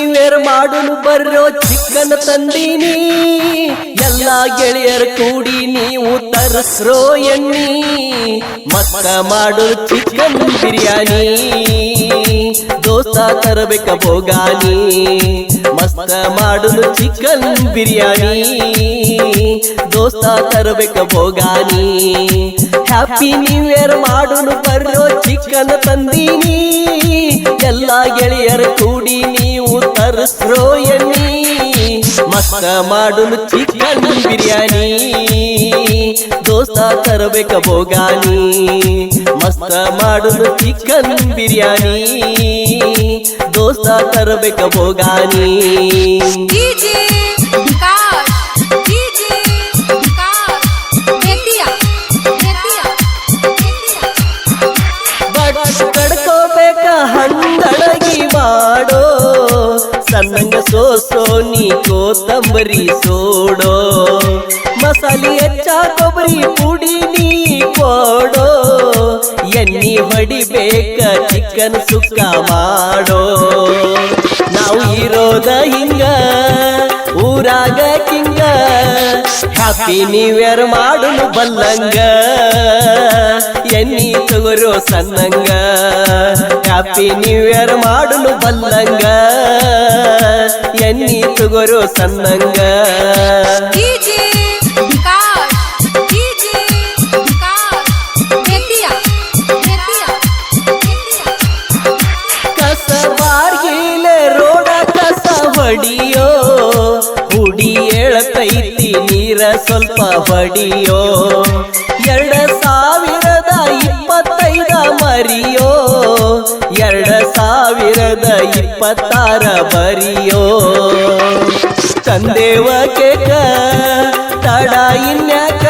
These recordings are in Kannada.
ನ್ಯೂಯರ್ ಮಾಡಲು ಬರ್ರೋ ಚಿಕ್ಕನ ತಂದೀನಿ, ಎಲ್ಲ ಗೆಳೆಯರು ಕೂಡಿ ನೀವು ತರಸ್ರೋ ಎಣ್ಣಿ, ಮತ್ತ ಮಾಡು ಚಿಕನ್ ಬಿರಿಯಾನಿ, ದೋಸಾ ತರಬೇಕ ಬೋಗಾನಿ ಮಸ್ತ ಮಾಡು ಚಿಕನ್ ಬಿರಿಯಾನಿ ದೋಸ್ತ ತರಬೇಕ ಬೋಗಾನಿ ಹ್ಯಾಪಿ ನ್ಯೂ ಇಯರ್ ಮಾಡುನು ಬರ್ರೋ ಚಿಕನ್ ತಂದೀನಿ. ಎಲ್ಲ ಗೆಳೆಯರ ಕೂಡಿ ನೀವು ತರಿಸ್ರೋ ಎಣ್ಣಿ. ಮಸ್ತ ಮಾಡುನು ಚಿಕನ್ ಬಿರಿಯಾನಿ. ದೋಸ್ತ ತರಬೇಕ ಬೋಗಾನಿ ಮಸ್ತ ಮಾಡುನು ಚಿಕನ್ ಬಿರಿಯಾನಿ. ದೋಸ್ತ ತರಬೇಕ ಬೋಗಾನಿ ಕಡ್ಕೋಬೇಕ ಹಂದಳಗಿ ಮಾಡೋ. ಸಣ್ಣಂಗ ಸೋಸೋ ನೀ ಕೋತಂಬರಿ ಸೋಡೋ. ಮಸಾಲೆ ಹೆಚ್ಚ ಕೊಬ್ಬರಿ ಪುಡಿ ನೀ ಕೊಡೋ. ಎಣ್ಣಿ ಹೊಡಿಬೇಕ ಚಿಕನ್ ಸುಕ್ಕ ಮಾಡೋ. ನಾವು ಇರೋದ ಹಿಂಗ, ಊರಾಗ ಕಿಂಗ. ಹ್ಯಾಪಿ ನ್ಯೂ ಇಯರ್ ಮಾಡುನು ಬಲ್ಲಂಗ. ಎನ್ನಿ ತಗೋರೋ ಸನ್ನಂಗ. ಹ್ಯಾಪಿ ನ್ಯೂ ಇಯರ್ ಮಾಡಲು ಬಲ್ಲಂಗ. ಎನ್ನಿ ತಗೋರೋ ಸನ್ನಂಗ ಹೊಡಿಯೋ. ಹುಡಿ ಹೇಳತೈತಿ ನೀರ ಸ್ವಲ್ಪ ಹೊಡಿಯೋ. ಎರಡು ಎರಡ ಸಾವಿರದ ಇಪ್ಪತ್ತಾರ ಬರಿಯೋ? ತಂದೇವ ಕೇಕ ತಡ ಇನ್ಯಾಕ?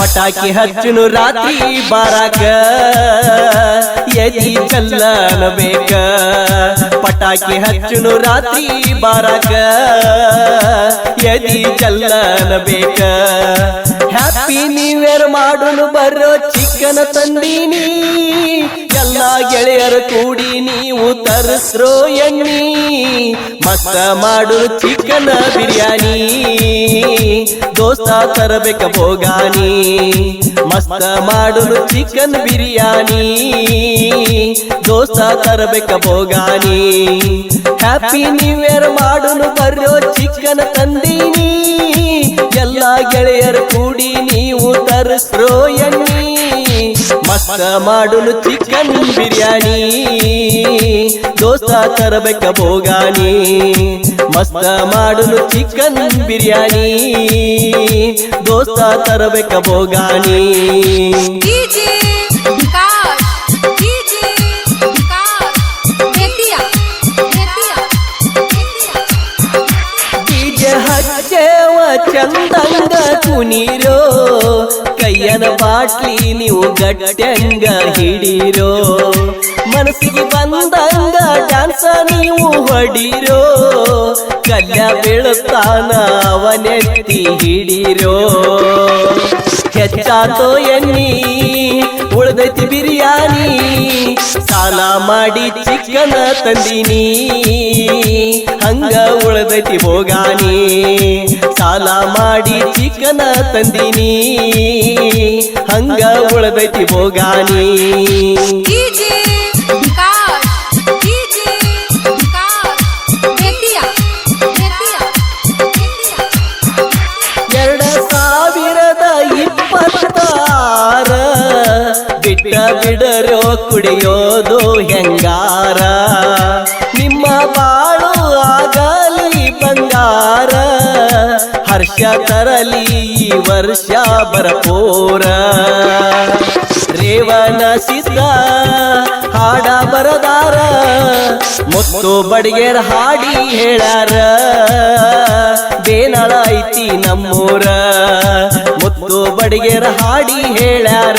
ಪಟಾಕಿ ಹಚ್ಚನು ರಾತ್ರಿ ಬಾರಾಕ? ಎದಿ ಚಲ್ಲನ ಬೇಕ. ಪಟಾಕಿ ಹಚ್ಚುನು ರಾತ್ರಿ ಬಾರಕ. ಎದಿ ಚಲ್ಲನ ಬೇಕ. ಹ್ಯಾಪಿ ನ್ಯೂ ಇಯರ್ ಮಾಡುನು ಬರೋ ಚಿಕ್ಕನ ತಂದೀನಿ. ಎಲ್ಲ ಗೆಳೆಯರ ಕೂಡಿ ನೀವು ತರಿಸ್ರೋ ಎಣ್ಣಿ ಮಸ್ತ ಮಾಡು ಚಿಕನ್ ಬಿರಿಯಾನಿ, ದೋಸ್ತ ತರಬೇಕ ಬೋಗಾನಿ ಮಸ್ತ ಮಾಡು ಚಿಕನ್ ಬಿರಿಯಾನಿ, ದೋಸ್ತ ತರಬೇಕ ಬೋಗಾನಿ ಹ್ಯಾಪಿ ನ್ಯೂ ಇಯರ್ ಮಾಡುನು ಬರ್ರೋ ಚಿಕನ್ ತಂದೀನಿ, ಎಲ್ಲ ಗೆಳೆಯರ ಕೂಡಿ ನೀವು ತರಿಸ್ರೋ ಎಣ್ಣಿ. ಮಸ್ತ ಮಾಡಲು ಚಿಕನ್ ಬಿರಿಯಾನಿ. ದೋಸ್ತ ತರಬೇಕ ಬೋಗಾನಿ ಮಸ್ತ ಮಾಡಲು ಚಿಕನ್ ಬಿರಿಯಾನಿ. ದೋಸ್ತ ತರಬೇಕ ಬೋಗಾನಿ ಚಂದಂಗ ಕುನಿರೋ ಕೈಯನ ಬಾಟ್ಲಿ ನೀವು ಗಟ್ಟಂಗ ಹಿಡಿರೋ. ಮನಸ್ಸಿಗೆ ಬಂದಂಗ ಡ್ಯಾನ್ಸ ನೀವು ಹೊಡಿರೋ. ಕಲ್ಯ ಬೀಳುತ್ತಾನ ಅವನೆತ್ತಿ ಹಿಡೀರೋ. ಹೆಚ್ಚಾತೋ ಎನ್ನಿ, ಉಳ್ದೈತಿ ಬಿರಿಯಾನಿ, ಸಾಲ ಮಾಡಿ ಚಿಕ್ಕನ ತಂದಿನಿ, ಹಂಗ ಉಳ್ದೈತಿ ಹೋಗಾನಿ, ಸಾಲ ಮಾಡಿ ಚಿಕ್ಕನ ತಂದಿನಿ, ಹಂಗ ಉಳ್ದೈತಿ ಭೋಗಾನಿ ಬಿಟ್ಟ ಬಿಡರೋ ಕುಡಿಯೋದು ಹೆಂಗಾರ? ನಿಮ್ಮ ಬಾಳು ಆಗಲಿ ಬಂಗಾರ. ಹರ್ಷ ತರಲಿ ಈ ವರ್ಷ ಬರಪೋರ. ರೇವನ ಸಿದ್ಧ, ಹಾಡ ಬರದಾರ. ಮುತ್ತು ಬಡಿಗೆರ ಹಾಡಿ ಹೇಳಾರ. ಬೇನಳ ಐತಿ ನಮ್ಮೂರ. ಮುತ್ತು ಬಡಿಗೆರ ಹಾಡಿ ಐತಿ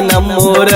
ನಮ್ಮೂರ.